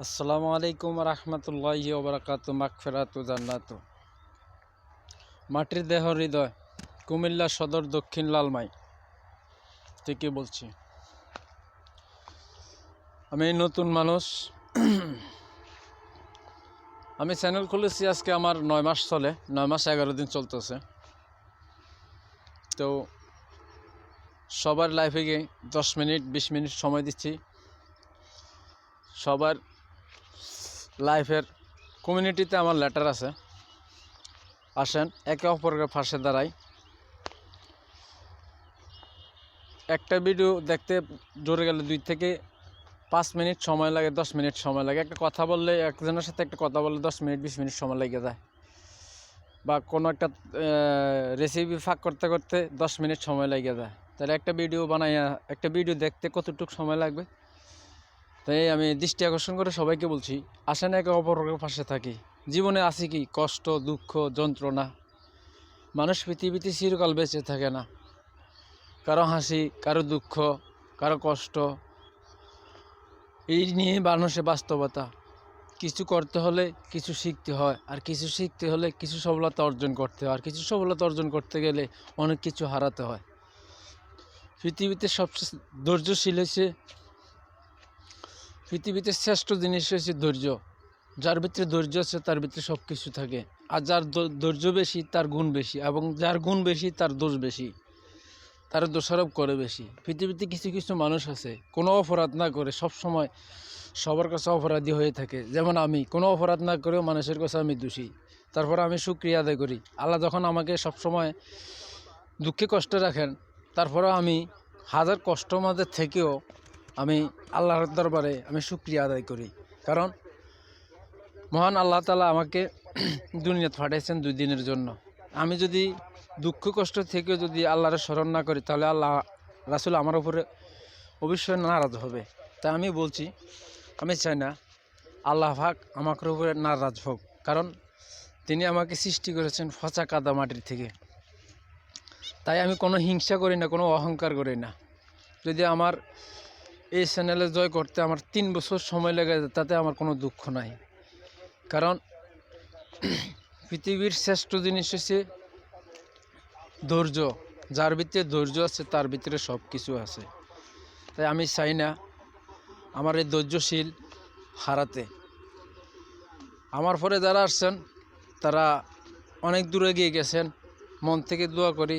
আসসালামু আলাইকুম রহমতুল্লাহ ওবরাকাত মাকফেরাত জান্নাত। মাটির দেহ হৃদয়, কুমিল্লা সদর দক্ষিণ লালমাই। থেকে বলছি। আমি নতুন মানুষ। আমি চ্যানেল খুলেছি আজকে আমার নয় মাস চলে, নয় মাস এগারো দিন চলতেছে। তো সবার লাইফে গিয়ে দশ মিনিট, বিশ মিনিট সময় দিচ্ছি। সবার লাইফের কমিউনিটিতে আমার লেটার আছে। আসেন, একে অপরের পাশে দাঁড়াই। একটা ভিডিও দেখতে জোরে গেলে দুই থেকে পাঁচ মিনিট সময় লাগে, দশ মিনিট সময় লাগে। একটা কথা বললে একজনের সাথে একটা কথা বললে দশ মিনিট, বিশ মিনিট সময় লেগে যায়। বা কোনো একটা রেসিপি ফাঁক করতে করতে দশ মিনিট সময় লেগে যায়। তাহলে একটা ভিডিও বানাইয়া, একটা ভিডিও দেখতে কতটুকু সময় লাগবে? তাই আমি দৃষ্টি আকর্ষণ করে সবাইকে বলছি, আসেন একে অপরের পাশে থাকি। জীবনে আছে কি? কষ্ট, দুঃখ, যন্ত্রণা। মানুষ পৃথিবীতে চিরকাল বেঁচে থাকে না। কারও হাসি, কারও দুঃখ, কারও কষ্ট। এই নিয়ে মানুষের বাস্তবতা। কিছু করতে হলে কিছু শিখতে হয়, আর কিছু শিখতে হলে কিছু সফলতা অর্জন করতে হয়, আর কিছু সফলতা অর্জন করতে গেলে অনেক কিছু হারাতে হয়। পৃথিবীতে সবচেয়ে ধৈর্যশীল হয়েছে পৃথিবীতে শ্রেষ্ঠ জিনিস হয়েছে ধৈর্য। যার ভিতরে ধৈর্য আছে, তার ভিতরে সব কিছু থাকে। আর যার ধৈর্য বেশি, তার গুণ বেশি। এবং যার গুণ বেশি, তার দোষ বেশি। তার দোষারোপ করে বেশি। পৃথিবীতে কিছু কিছু মানুষ আছে, কোনো অপরাধ না করে সব সময় সবার কাছে অপরাধী হয়ে থাকে। যেমন আমি, কোনো অপরাধ না করেও মানুষের কাছে আমি দোষী। তারপর আমি সুক্রিয়া আদায় করি। আল্লাহ যখন আমাকে সব সময় দুঃখে কষ্ট রাখেন, তারপরেও আমি হাজার কষ্ট মাঝে থেকেও আমি আল্লাহর দরবারে আমি শুক্রিয়া আদায় করি। কারণ মহান আল্লাহ তালা আমাকে দুনিয়াতে পাঠিয়েছেন দুই দিনের জন্য। আমি যদি দুঃখ, কষ্ট থেকে যদি আল্লাহর স্মরণ না করি, তাহলে আল্লাহ, রাসুল আমার উপরে অবশ্যই নারাজ হবে। তাই আমি বলছি, আমি চাই না আল্লাহ ভাগ আমাকে উপরে নারাজ হোক। কারণ তিনি আমাকে সৃষ্টি করেছেন ফচা কাদা মাটির থেকে। তাই আমি কোনো হিংসা করি না, কোনো অহংকার করি না। যদি আমার এই চ্যানেলে জয় করতে আমার তিন বছর সময় লেগে তাতে আমার কোনো দুঃখ নাই। কারণ পৃথিবীর শ্রেষ্ঠ জিনিস হচ্ছে ধৈর্য। যার ভিতরে ধৈর্য আছে, তার ভিতরে সব কিছু আছে। তাই আমি চাই না আমার এই ধৈর্যশীল হারাতে। আমার পরে যারা আসছেন, তারা অনেক দূরে গিয়ে গেছেন। মন থেকে দোয়া করি,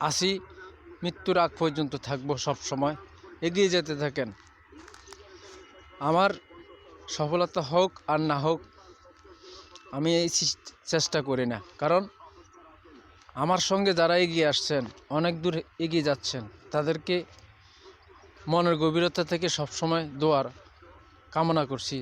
আসি, মৃত্যুর আগ পর্যন্ত থাকব সব সময় এগিয়ে যেতে থাকেন। আমার সফলতা হোক আর না হোক, আমি এই চেষ্টা করি না। কারণ আমার সঙ্গে যারা এগিয়ে আসছেন, অনেক দূর এগিয়ে যাচ্ছেন, তাদেরকে মনের গভীরতা থেকে সবসময় দোয়ার কামনা করছি।